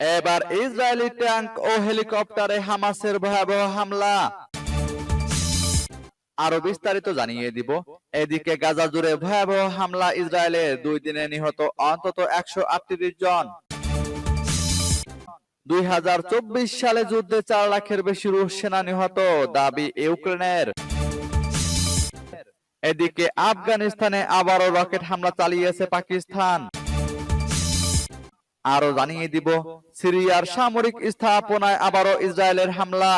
এবার Israeli tank ও হেলিকপ্টারে হামাসের ভয়াবহ হামলা। আরও বিস্তারিত জানিয়ে দিব। এদিকে গাজা জুড়ে ভয়াবহ হামলা ইসরায়েলের দুই দিনে নিহত অন্তত একশো আটত্রিশ জন। দুই হাজার চব্বিশ সালে যুদ্ধে চার লাখের বেশি রুশ সেনা নিহত, দাবি ইউক্রেনের। এদিকে আফগানিস্তানে আবারও রকেট হামলা চালিয়েছে পাকিস্তান। আরও জানিয়ে দিব, সিরিয়ার সামরিক স্থাপনায় আবারও ইসরায়েলের হামলা।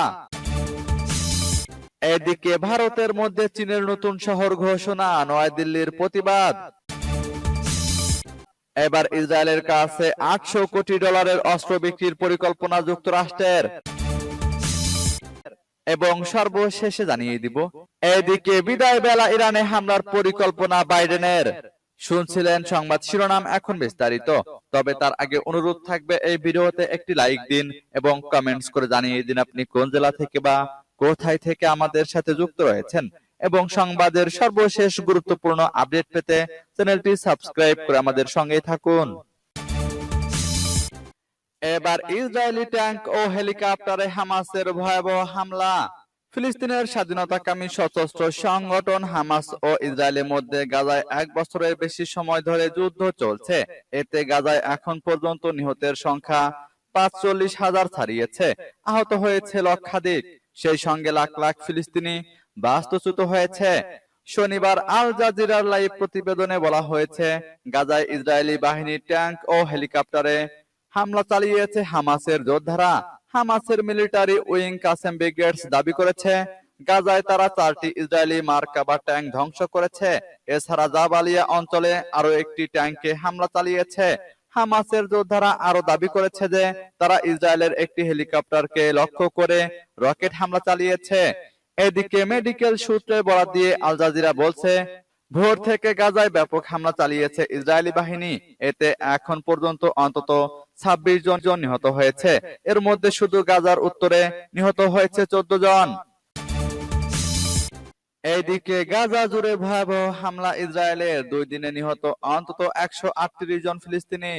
এদিকে ভারতের মধ্যে চীনের নতুন শহর ঘোষণা, নয়াদিল্লির প্রতিবাদ। এবার ইসরায়েলের কাছে আটশো কোটি ডলারের অস্ত্র বিক্রির পরিকল্পনা যুক্তরাষ্ট্রের। এবং সর্বশেষে জানিয়ে দিব, এদিকে বিদায় বেলা ইরানে হামলার পরিকল্পনা বাইডেনের। শুনছিলেন সংবাদ শিরোনাম এখন বিস্তারিত, তবে তার আগে অনুরোধ থাকবে এই ভিডিওতে একটি লাইক দিন এবং কমেন্টস করে জানিয়ে দিন আপনি কোন জেলা থেকে বা কোথায় থেকে আমাদের সাথে যুক্ত রয়েছেন। এবং সংবাদের সর্বশেষ গুরুত্বপূর্ণ আপডেট পেতে চ্যানেলটি সাবস্ক্রাইব করে আমাদের সঙ্গেই থাকুন। এবার ইসরায়েলি ট্যাঙ্ক ও হেলিকপ্টারে হামাসের ভয়াবহ হামলা। ফিলিস্তিনের স্বাধীনতাকামী সশস্ত্র সংগঠন হামাস ও ইসরায়েলের মধ্যে গাজায় এক বছরের বেশি সময় ধরে যুদ্ধ চলছে। এতে গাজায় এখন পর্যন্ত নিহতের সংখ্যা পাঁচচল্লিশ হাজার ছাড়িয়েছে। আহত হয়েছে লক্ষাধিক। সেই সঙ্গে লাখ লাখ ফিলিস্তিনি বাস্তুচ্যুত হয়েছে। শনিবার আল জাজিরার লাইভ প্রতিবেদনে বলা হয়েছে, গাজায় ইসরায়েলি বাহিনী ট্যাঙ্ক ও হেলিকপ্টারে হামলা চালিয়েছে হামাসের যোদ্ধারা। হামাসের মিলিটারি উইং কাসেম ব্রিগেডস দাবি করেছে, গাজায় তারা চারটি ইসরায়েলি মার্কাবা ট্যাঙ্ক ধ্বংস করেছে। এছাড়া জাবালিয়া অঞ্চলে আরও একটি ট্যাঙ্কে হামলা চালিয়েছে। হামাসের যোদ্ধারা আরও দাবি করেছে যে, তারা ইসরায়েলের একটি হেলিকপ্টারকে লক্ষ্য করে রকেট হামলা চালিয়েছে। এদিকে মেডিকেল সূত্রে বরাত দিয়ে আল জাজিরা বলছে, ভোর থেকে গাজায় ব্যাপক হামলা চালিয়েছে ইসরায়েলি বাহিনী। এতে এখন পর্যন্ত অন্তত ছাব্বিশ জন জন নিহত হয়েছে। এর মধ্যে শুধু গাজার উত্তরে নিহত হয়েছে চোদ্দ জন। এইদিকে গাজা জুড়ে ভয়াবহ হামলা ইসরায়েলের দুই দিনে নিহত অন্তত একশো আটত্রিশ জন ফিলিস্তিনি।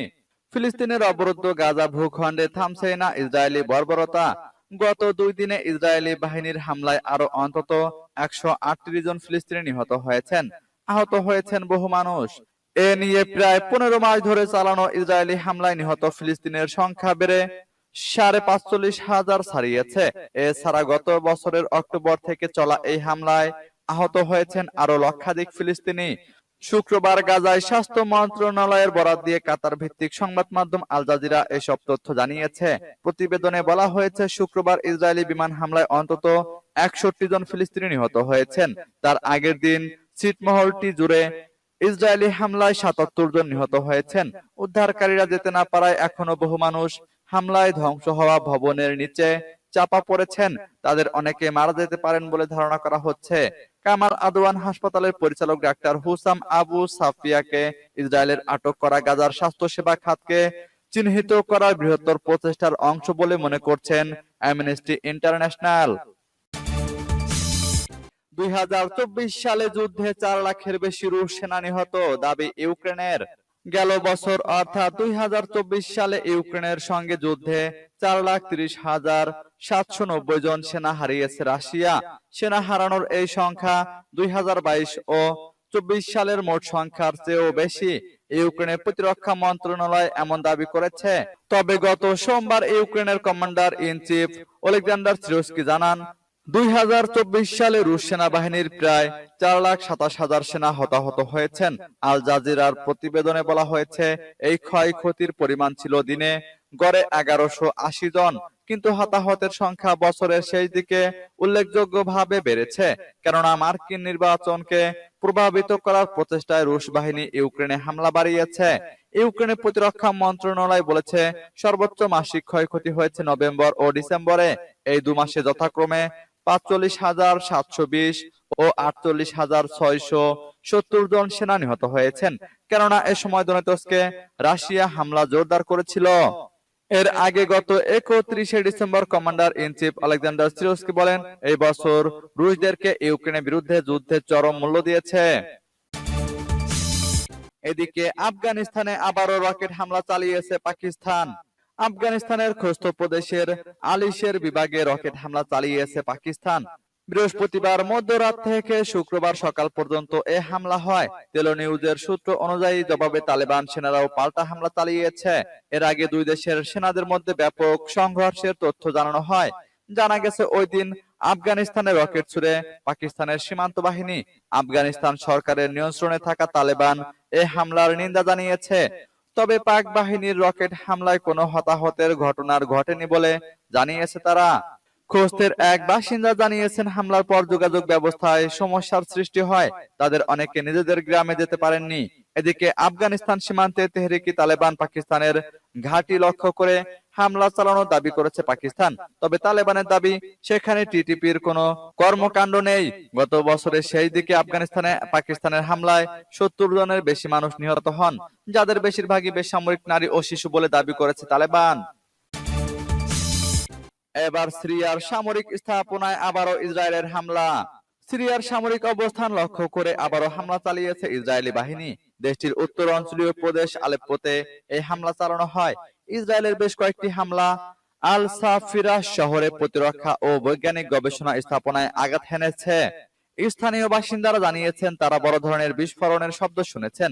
ফিলিস্তিনের অবরুদ্ধ গাজা ভূখণ্ডে থামছে না ইসরায়েলি বর্বরতা। গত দুই দিনে ইসরায়েলি বাহিনীর হামলায় আরও অন্তত একশো আটত্রিশ জন ফিলিস্তিনি নিহত হয়েছেন। আহত হয়েছেন বহু মানুষ। এ নিয়ে প্রায় পনেরো মাস ধরে চালানো ইসরায়েলি হামলায় নিহত ফিলিস্তিনের সংখ্যা বেড়ে সাড়ে পাঁচচল্লিশ হাজার ছাড়িয়েছে। এছাড়া গত বছরের অক্টোবর থেকে চলা এই হামলায় আহত হয়েছেন আরও লক্ষাধিক ফিলিস্তিনি। শুক্রবার গাজায় স্বাস্থ্য মন্ত্রণালয়ের বরাত দিয়ে কাতার ভিত্তিক সংবাদ মাধ্যম আল জাজিরা এসব তথ্য জানিয়েছে। প্রতিবেদনে বলা হয়েছে, শুক্রবার ইসরায়েলি বিমান হামলায় অন্তত একষট্টি জন ফিলিস্তিনি নিহত হয়েছেন। তার আগের দিন ছিটমহলটি জুড়ে ইসরায়েলি হামলায় সাতাত্তর জন নিহত হয়েছেন। উদ্ধারকারীরা যেতে না পারায় এখনও বহু মানুষ হামলায় ধ্বংস হওয়া ভবনের নিচে চাপা পড়েছেন। তাদের অনেকে মারা যেতে পারেন বলে ধারণা করা হচ্ছে। কামাল আদওয়ান হাসপাতালের পরিচালক ডাক্তার হুসাম আবু সাফিয়াকে ইসরায়েলের আটক করা গাজার স্বাস্থ্যসেবা খাতকে চিহ্নিত করার বৃহত্তর প্রচেষ্টার অংশ বলে মনে করছেন অ্যামনেস্টি ইন্টারন্যাশনাল। দুই হাজার চব্বিশ সালে যুদ্ধে চার লাখের বেশি রুশ সেনা নিহত। দাবি ইউক্রেনের। গেল বছর অর্থাৎ দুই সালে ইউক্রেনের সঙ্গে যুদ্ধে চার লাখ তিরিশ হাজার সাতশো নব্বই জন সেনা হারিয়েছে রাশিয়া। সেনা হারানোর এই সংখ্যা দুই হাজার বাইশ ও চব্বিশ সালের মোট সংখ্যার চেয়েও বেশি। ইউক্রেনের প্রতিরক্ষা মন্ত্রণালয় এমন দাবি করেছে। তবে গত সোমবার ইউক্রেনের commander in chief Oleksandr Syrskyi জানান দুই হাজার চব্বিশ সালে রুশ সেনাবাহিনীর প্রায় চার লাখ সাতাশ হাজার সেনা হতাহত হয়েছেন। আল জাজিরার প্রতিবেদনে বলা হয়েছে, এই ক্ষয়ক্ষতির পরিমাণ ছিল দিনে গড়ে এগারোশো আশি জন। কিন্তু হতাহতের সংখ্যা বছরের শেষ দিকে উল্লেখযোগ্যভাবে বেড়েছে, কেননা মার্কিন নির্বাচনকে প্রভাবিত করার প্রচেষ্টায় রুশ বাহিনী ইউক্রেনে হামলা বাড়িয়েছে। ইউক্রেনের প্রতিরক্ষা মন্ত্রণালয় বলেছে, সর্বোচ্চ মাসিক ক্ষয়ক্ষতি হয়েছে নভেম্বর ও ডিসেম্বরে। এই দু মাসে যথাক্রমে পাঁচচল্লিশ হাজার সাতশো বিশ ও আটচল্লিশ হাজার ছয়শো সত্তর জন সেনা নিহত হয়েছেন, কেননা এ সময় দনেতসকে রাশিয়া হামলা জোরদার করেছিল। এর আগে গত একত্রিশে December commander in chief Alexander Syrskyi বলেন, এই বছর রুশদেরকে ইউক্রেনের বিরুদ্ধে যুদ্ধে চরম মূল্য দিয়েছে। এদিকে আফগানিস্তানে আবারও রকেট হামলা চালিয়েছে পাকিস্তান। আফগানিস্তানের খোস্ত প্রদেশের আলিশের বিভাগে রকেট হামলা চালিয়েছে পাকিস্তান। বৃহস্পতিবার মধ্যরাত থেকে শুক্রবার সকাল পর্যন্ত এ হামলা হয়। তেলো নিউজের সূত্র অনুযায়ী জবাবে তালেবান সেনারাও পাল্টা হামলা চালিয়েছে। এর আগে দুই দেশের সেনাদের মধ্যে ব্যাপক সংঘর্ষের তথ্য জানানো হয়। জানা গেছে, ওই দিন আফগানিস্তানে রকেট ছুড়ে পাকিস্তানের সীমান্ত বাহিনী, আফগানিস্তান সরকারের নিয়ন্ত্রণে থাকা তালেবান এ হামলার নিন্দা জানিয়েছে। তবে পাক বাহিনীর রকেট হামলায় কোনো হতাহতের ঘটনার ঘটেনি বলে জানিয়েছে তারা। খোস্তের এক বাসিন্দা জানিয়েছেন হামলার পর যোগাযোগ ব্যবস্থায় সমস্যার সৃষ্টি হয়। তাদের অনেকে নিজেদের গ্রামে যেতে পারেননি। এদিকে আফগানিস্তান সীমান্তে তেহরিকি তালেবান পাকিস্তানের ঘাঁটি লক্ষ্য করে হামলা চালানোর দাবি করেছে পাকিস্তান। তবে তালেবানের দাবি সেখানে টিটিপির কোনো কর্মকাণ্ড নেই। গত বছরে সেই দিকে আফগানিস্তানে পাকিস্তানের হামলায় সত্তর জনের বেশি মানুষ নিহত হন। যাদের বেশিরভাগই বেসামরিক নারী ও শিশু বলে দাবি করেছে তালেবান। এবার সিরিয়ার সামরিক স্থাপনায় আবারও ইসরায়েলের হামলা। সিরিয়ার সামরিক অবস্থান লক্ষ্য করে আবারও হামলা চালিয়েছে ইসরায়েলি বাহিনী। দেশটির উত্তর অঞ্চলীয় প্রদেশ আলেপ্পোতে এই হামলা চালানো হয়। ইসরায়েলের বেশ কয়েকটি হামলা আল সাফিরা শহরে প্রতিরক্ষা ও বৈজ্ঞানিক গবেষণা স্থাপনায় আঘাত হেনেছে। স্থানীয় বাসিন্দারা জানিয়েছেন, তারা বড় ধরনের বিস্ফোরণের শব্দ শুনেছেন।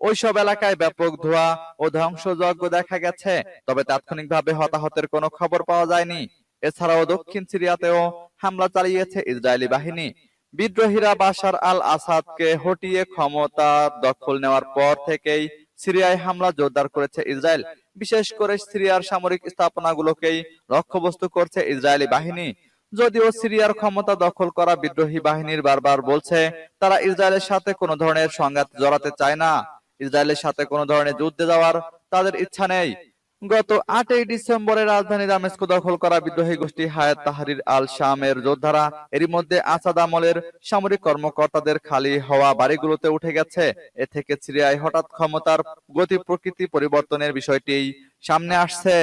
ওইসব এলাকায় ব্যাপক ধোঁয়া ও ধ্বংসযজ্ঞ দেখা গেছে, তবে তাৎক্ষণিকভাবে হতাহতের কোনো খবর পাওয়া যায়নি। এছাড়াও দক্ষিণ সিরিয়াতেও হামলা চালিয়েছে ইসরায়েলি বাহিনী। বিদ্রোহীরা বাশার আল আসাদকে হটিয়ে ক্ষমতা দখল নেওয়ার পর থেকেই সিরিয়ায় হামলা জোরদার করেছে ইসরায়েল। বিশেষ করে সিরিয়ার সামরিক স্থাপনাগুলোকেই লক্ষ্যবস্তু করছে ইসরায়েলি বাহিনী। যদিও সিরিয়ার ক্ষমতা দখল করা বিদ্রোহী বাহিনীর বারবার বলছে তারা ইসরায়েলের সাথে কোনো ধরনের সংঘাত জড়াতে চায় না। ইসরায়েলের সাথে কোনো ধরনের যুদ্ধে যাওয়ার তাদের ইচ্ছা নেই। গত আটই ডিসেম্বরে রাজধানী দামেস্ক দখল করা বিদ্রোহী গোষ্ঠী হায়াত তাহারির আল শামের যোদ্ধারা এরই মধ্যে আসাদ আমলের সামরিক কর্মকর্তাদের খালি হওয়া বাড়িগুলোতে উঠে গেছে। এ থেকে সিরিয়ায় হঠাৎ ক্ষমতার গতি প্রকৃতি পরিবর্তনের বিষয়টি সামনে আসছে।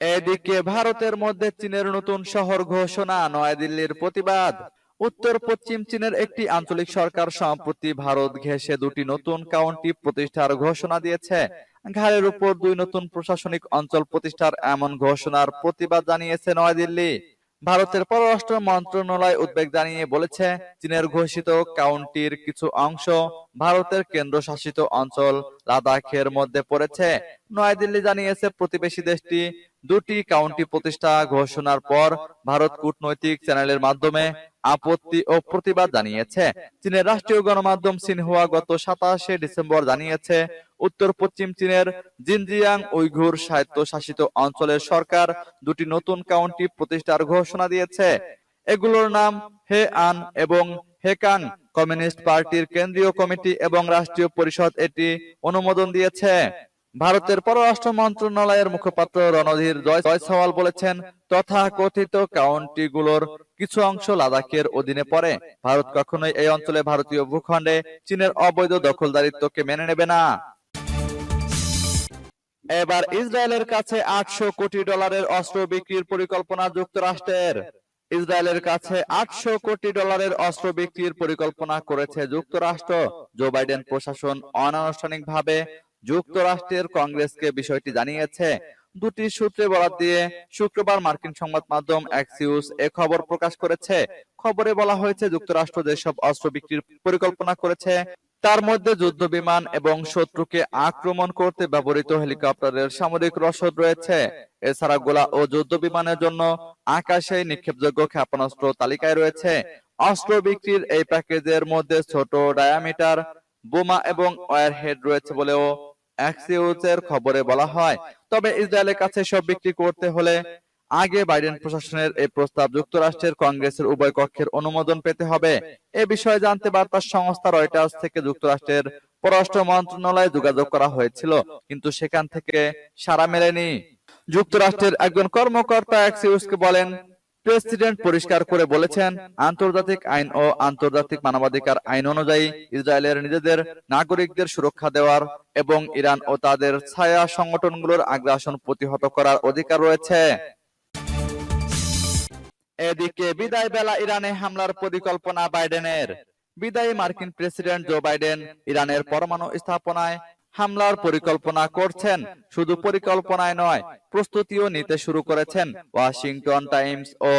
এদিকে ভারতের মধ্যে চীনের নতুন শহর ঘোষণা, নয়াদিল্লির প্রতিবাদ। উত্তর পশ্চিম চীনের একটি আঞ্চলিক সরকার সম্প্রতি ভারত ঘেঁষে দুটি নতুন কাউন্টি প্রতিষ্ঠার ঘোষণা দিয়েছে। ঘাড়ের উপর দুই নতুন প্রশাসনিক অঞ্চল প্রতিষ্ঠার এমন ঘোষণার প্রতিবাদ জানিয়েছে নয়াদিল্লি। ভারতের পররাষ্ট্র মন্ত্রণালয় উদ্বেগ জানিয়ে বলেছে, চীনের ঘোষিত কাউন্টির কিছু অংশ ভারতের কেন্দ্রশাসিত অঞ্চল লাদাখের মধ্যে পড়েছে। নয়াদিল্লি জানিয়েছে, প্রতিবেশী দেশটি দুটি কাউন্টি প্রতিষ্ঠা ঘোষণার পর ভারত কূটনৈতিক চ্যানেলের মাধ্যমে আপত্তি ও প্রতিবাদ জানিয়েছে। চীনের রাষ্ট্রীয় গণমাধ্যম সিনহুয়া গত সাতাশে ডিসেম্বর জানিয়েছে উত্তর পশ্চিম চীনের জিনজিয়াং উইঘুর স্বায়ত্তশাসিত অঞ্চলের সরকার দুটি নতুন কাউন্টি প্রতিষ্ঠার ঘোষণা দিয়েছে। এগুলোর নাম হে আন এবং হেকাং কমিউনিস্ট পার্টির কেন্দ্রীয় কমিটি এবং রাষ্ট্রীয় পরিষদ এটি অনুমোদন দিয়েছে। ভারতের পররাষ্ট্র মন্ত্রণালয়ের মুখপাত্র রণধীর জয় জয়সওয়াল বলেছেন, তথাকথিত কাউন্টিগুলোর কিছু অংশ লাদাখের অধীনে পড়ে। ভারত কখনোই এই অঞ্চলে ভারতীয় ভূখণ্ডে চীনের অবৈধ দখলদারিত্বকে মেনে নেবে না। এবার ইসরায়েলের কাছে আটশো কোটি ডলারের অস্ত্র বিক্রির পরিকল্পনা যুক্তরাষ্ট্রের। ইসরায়েলের কাছে আটশো কোটি ডলারের অস্ত্র বিক্রির পরিকল্পনা করেছে যুক্তরাষ্ট্র। জো বাইডেন প্রশাসন অনানুষ্ঠানিকভাবে যুক্তরাষ্ট্রের কংগ্রেসকে বিষয়টি জানিয়েছে। দুটি সূত্রে বরাত দিয়ে শুক্রবার মার্কিন সংবাদ মাধ্যম অ্যাক্সিউস এ খবর প্রকাশ করেছে। খবরে বলা হয়েছে, যুক্তরাষ্ট্র যেসব অস্ত্র বিক্রির পরিকল্পনা করেছে, তার মধ্যে যুদ্ধ বিমান এবং শত্রুকে আক্রমণ করতে ব্যবহৃত হেলিকপ্টারের সামরিক রসদ রয়েছে। এছাড়া গোলা ও যুদ্ধ বিমানের জন্য আকাশে নিক্ষেপযোগ্য ক্ষেপণাস্ত্র তালিকায় রয়েছে। অস্ত্র বিক্রির এই প্যাকেজের মধ্যে ছোট ডায়ামিটার, বোমা এবং ওয়ারহেড রয়েছে বলেও অ্যাক্সিউসের খবরে বলা হয়, তবে ইসরায়েলের কাছে সব বিক্রি করতে হলে আগে বাইডেন প্রশাসনের এই প্রস্তাব যুক্তরাষ্ট্রের কংগ্রেসের উভয় কক্ষের অনুমোদন পেতে হবে। এ বিষয়ে জানতে বার্তা সংস্থা রয়টার্স থেকে যুক্তরাষ্ট্রের পররাষ্ট্র মন্ত্রণালয়ে যোগাযোগ করা হয়েছিল, কিন্তু সেখান থেকে সাড়া মেলেনি। যুক্তরাষ্ট্রের একজন কর্মকর্তা অ্যাক্সিউসকে বলেন প্রেসিডেন্ট পরিষ্কার করে বলেছেন, আন্তর্জাতিক আইন ও আন্তর্জাতিক মানবাধিকার আইন অনুযায়ী ইসরায়েলের নিজেদের নাগরিকদের সুরক্ষা দেওয়ার এবং ইরান ও তাদের ছায়া সংগঠনগুলোর আগ্রাসন প্রতিহত করার অধিকার রয়েছে। এদিকে বিদায় বেলা ইরানে হামলার পরিকল্পনা বাইডেনের। বিদায়ী মার্কিন প্রেসিডেন্ট জো বাইডেন ইরানের পরমাণু স্থাপনায় হামলার পরিকল্পনা করছেন শুধু পরিকল্পনায় নয় প্রস্তুতিও নিতে শুরু করেছেন। ওয়াশিংটন টাইমস ও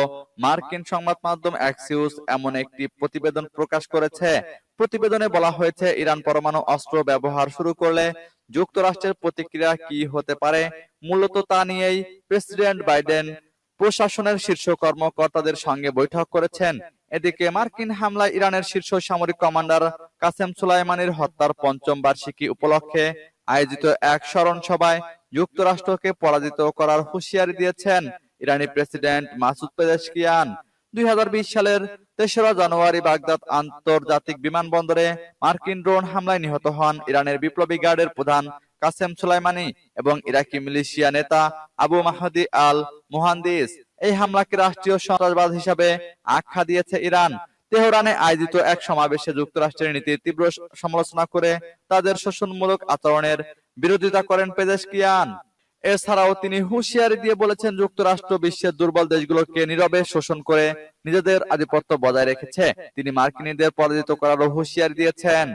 মার্কিন সংবাদ মাধ্যম অ্যাক্সিউস এমন একটি প্রতিবেদন প্রকাশ করেছে। প্রতিবেদনে বলা হয়েছে ইরান পরমাণু অস্ত্র ব্যবহার শুরু করলে যুক্তরাষ্ট্রের প্রতিক্রিয়া কি হতে পারে? মূলত তা নিয়েই প্রেসিডেন্ট বাইডেন প্রশাসনের শীর্ষ কর্মকর্তাদের সঙ্গে বৈঠক করেছেন। এদিকে মার্কিন হামলায় ইরানের শীর্ষ সামরিক কমান্ডার কাসেম সুলাইমানির হত্যার পঞ্চম বার্ষিকী উপলক্ষে আয়োজিত এক স্মরণ সভায় যুক্তরাষ্ট্রকে পরাজিত করার হুঁশিয়ারি দিয়েছেন ইরানি প্রেসিডেন্ট মাসুদ পেদেশকিয়ান। দুই সালের তেসরা জানুয়ারি বাগদাদ আন্তর্জাতিক বিমানবন্দরে মার্কিন ড্রোন হামলায় নিহত হন ইরানের বিপ্লবী গার্ডের প্রধান কাসেম সুলাইমানি এবং ইরাকি মিলিশিয়া নেতা আবু মাহদি আল মুহান্দিস এই হামলাকে রাষ্ট্রীয় সন্ত্রাসবাদ হিসাবে আখ্যা দিয়েছে ইরান। তেহরানে আয়োজিত এক সমাবেশে যুক্তরাষ্ট্রের নীতির তীব্র সমালোচনা করে তাদের শোষণমূলক আচরণের বিরোধিতা করেন পেদেশকিয়ান এছাড়াও তিনি হুঁশিয়ারি দিয়ে বলেছেন, যুক্তরাষ্ট্র বিশ্বের দুর্বল দেশগুলোকে নীরবে শোষণ করে নিজেদের আধিপত্য বজায় রেখেছে। তিনি মার্কিনীদের পরাজিত করারও হুঁশিয়ারি দিয়েছেন।